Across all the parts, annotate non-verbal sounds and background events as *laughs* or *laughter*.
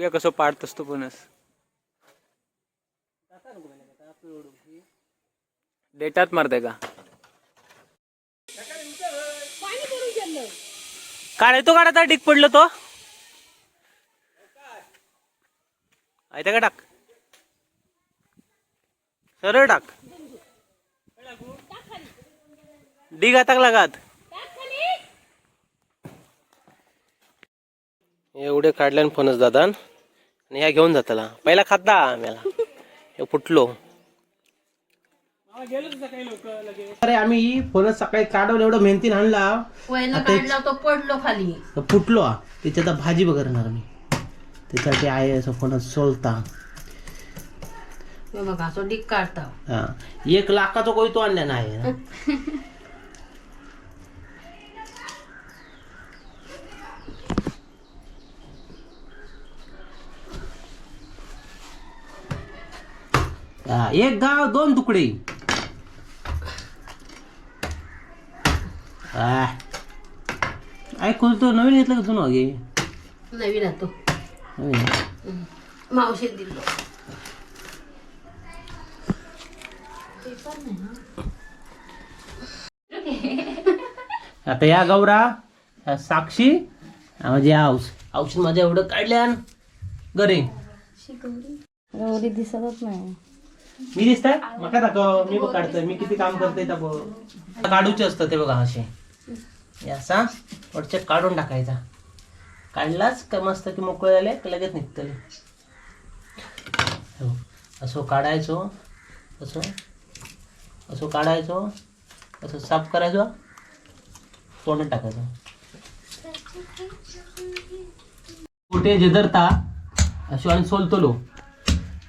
बघूया कसं पाडतोस असतो फणस डेटात मारते का? काढ तो काढा डिक पडलो तो. आहे का टाक? सरळ टाक. डिग आता लागात. एवढे काढल्यान फणस दादा आणि ह्या घेऊन जाताला पहिला खाता आम्हाला. हे फुटलो. अरे आम्ही फणस सकाळी काढवलं एवढं मेहनतीन आणला. पहिला काढला तो पडलो खाली. फुटलो. त्याची आता भाजी करणार मी. त्यासाठी आहे असं फणस सोलता. बघा असं डिक काढता. हा. एक लाखाचा कोई तो आणला नाही. *laughs* एक गाव दोन तुकडे. ऐकून तो. नवीन घेतलं का जुनं घे? नवीन आहे तो. नवीन मावशीत दिलो. आता या गौरा या साक्षी म्हणजे औष औषध माझ्या एवढं काढल्यान. घरी. गौरी दिसतच नाही. मी दिसतंय? मका दाखव मी बघ काढतोय. मी किती काम करते त्या बघ. काढूचे असतं ते बघा असे. हे? असा वरचे काढून टाकायचा. काढलाच का मस्त की मोकळे झाले की लगेच निघतले. हो. असं काढायचो असं असं काढायचो असं साफ करायचो तोंडात टाकायचं. कुठे जेदरता अशो आणि सोलतलो.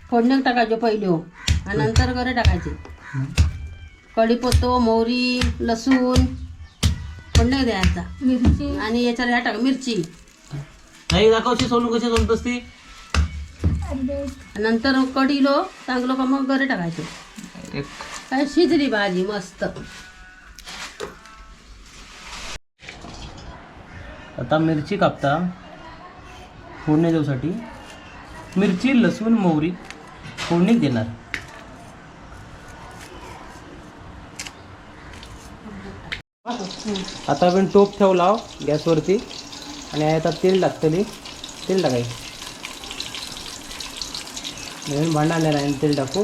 फोडण्यात टाकायचे पहिले आणि नंतर गरे टाकायचे. कढीपत्तो मोहरी लसूण फोडण्यात द्यायचा. मिरची. आणि याच्यावर ह्या टाका मिरची. नाही दाखवशी सोलू कशी सोलत असती नंतर कढीलो चांगलं का मग गरे टाकायचे. काय शिजली भाजी मस्त. आता मिरची कापता. फोडणी देऊसाठी. मिरची लसूण मोहरी फोडणी देणार. आता आपण टोप ठेवला गॅसवरती. आणि आता तेल टाकतली तेल टाकायचं. नवीन भांडा आणलेला आहे तेल टाकू.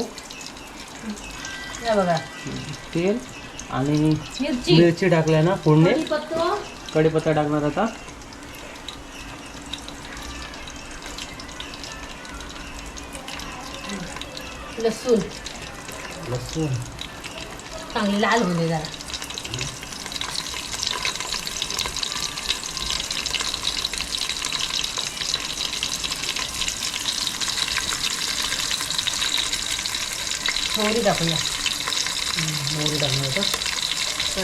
हे बघा. तेल आणि मिरची. मिरची टाकल्या ना फोडणी. कढीपत्तो. टाकणार आता. लसूण. लसूण. चांगली लाल होऊ दे जरा मोहरी टाकूया मोहरी टाकणार आता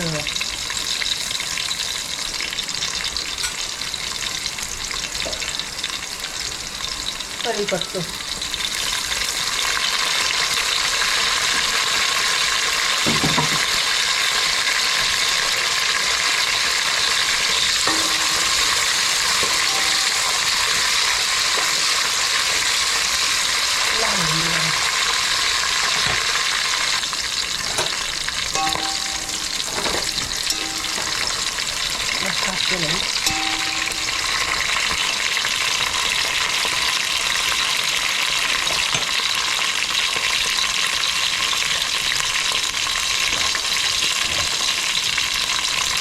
सर्व कढीपत्तो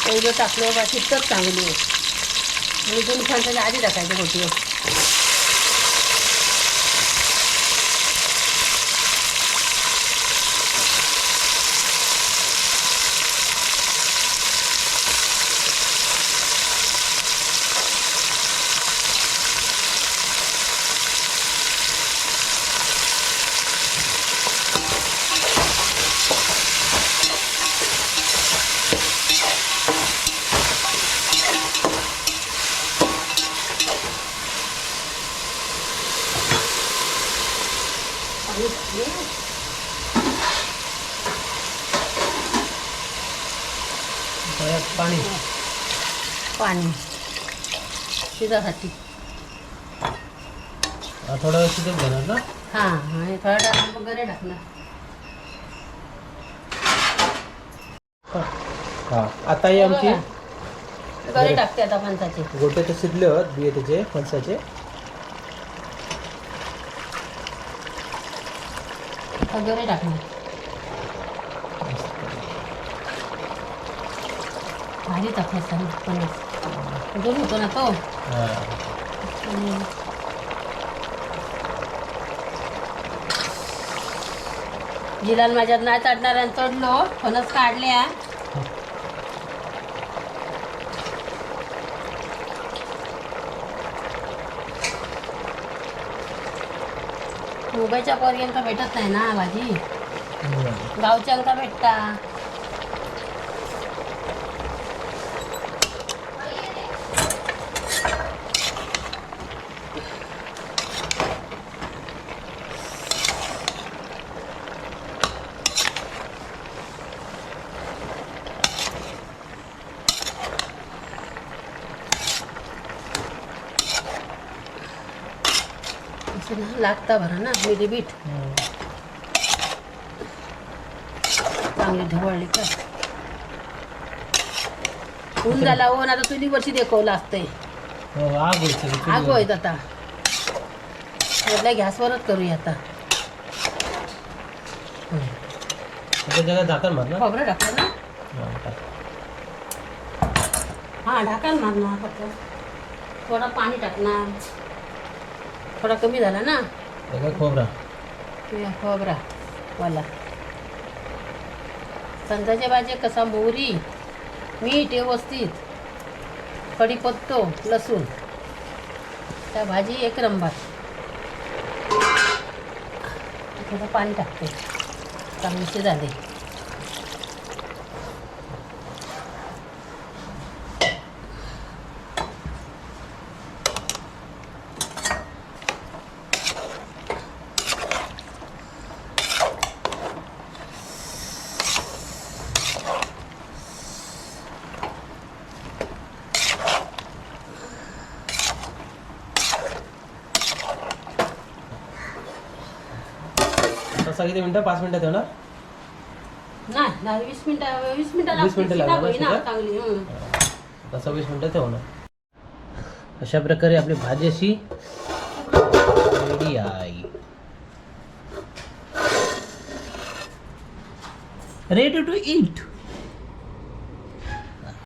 पहिलं टाकलं का तितकंच चांगली आहे आणि दोन फणसाच्या आधी टाकायचं होती पाणी. पाणी. शिजासाठी. हा, थोडा वेळ शिजत घेणार ना? हा थोडा टाकून मग गरे टाकणार. हा. आता ही आमची टाकते आता फणसाचे. गोटे तर शिजले होत बिये त्याचे फणसाचे. टाकणार. भारी टाकले सर फणस दोन होतो ना तो. जिलाल माझ्यात नाही चढणार आणि चढलो फणस काढल्या मुंबईच्या पोरग्यांका भेटत नाही ना भाजी हम्म. गावच्यांका भेटता ना लागता बरं ना मिरी बीट. हम्म. चांगली ढवळली का? ऊन झाला ऊन आता चुलीवरची देखवलं असतंय. हो, आग. होईत आता. गॅसवरच करूया आता. त्याच्या जगात झाकण मार ना खोबरं टाकलं ना? हा, टाक. हा ढाकण मारणार फक्त. थोडा पाणी टाकणार. थोडा कमी झाला ना? खोबरा. खोबरा वाला. संत्र्याच्या भाजी कसा? मोहरी मीठ व्यवस्थित. कढीपत्तो लसूण. त्या भाजी एक नंबर. थोडं पाणी टाकते. चांगलीशी झाले तसा किती मिनिटं पाच मिनिटं ठेवणार नाही दहा वीस मिनिटं वीस मिनिटं वीस मिनिटं. लागणार ना? चांगली हं. मिनिटं ठेवणार अशा प्रकारे आपली भाजी अशी रेडी आहे रेडी टू ईट